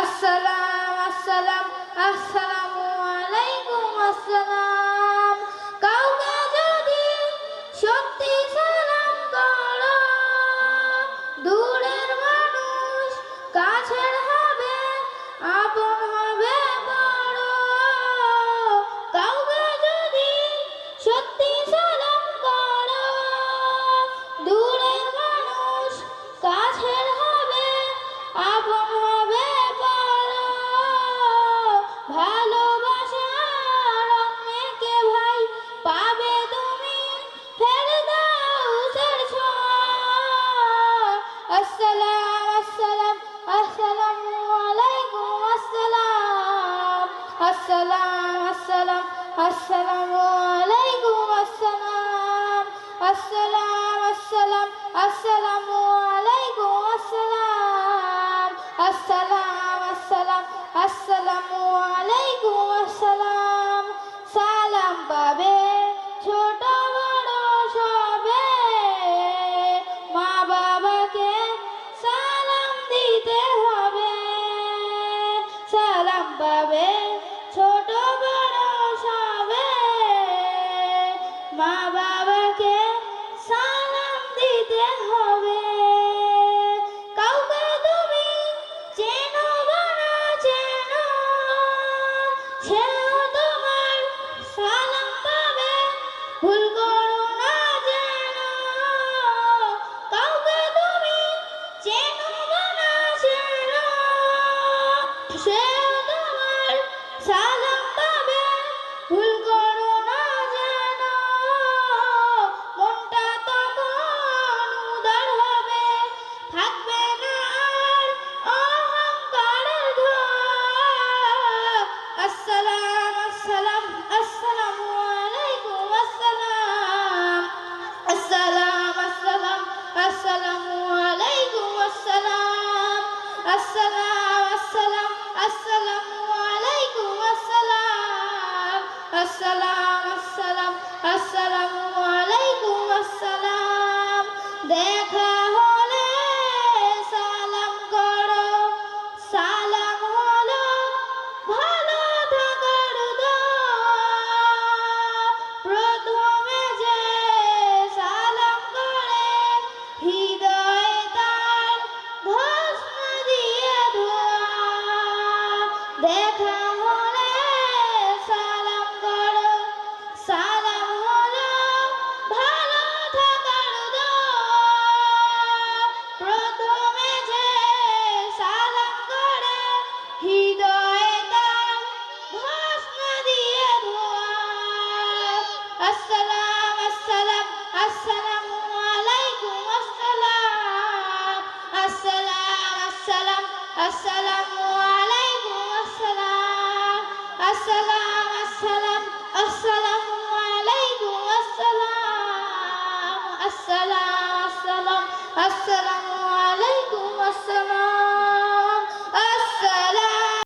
আসসালাম আসসালাম, আসসালামু আলাইকুম, আসসালাম। কাউকে যদি সত্যি সালাম করো, দূরের মানুষ কাছের হবে, আপন হবে বড়। কাউকে যদি সত্যি আসসালাম আসসালাম, আসসালামু আলাইকুম, আসসালাম আসসালাম আসসালাম, আসসালামু আলাইকুম, আসসালাম। সালাম পাবে ছোট বড় সবে। মা বাবাকে সালাম দিতে হবে। সালাম পাবে their heart. দেখা as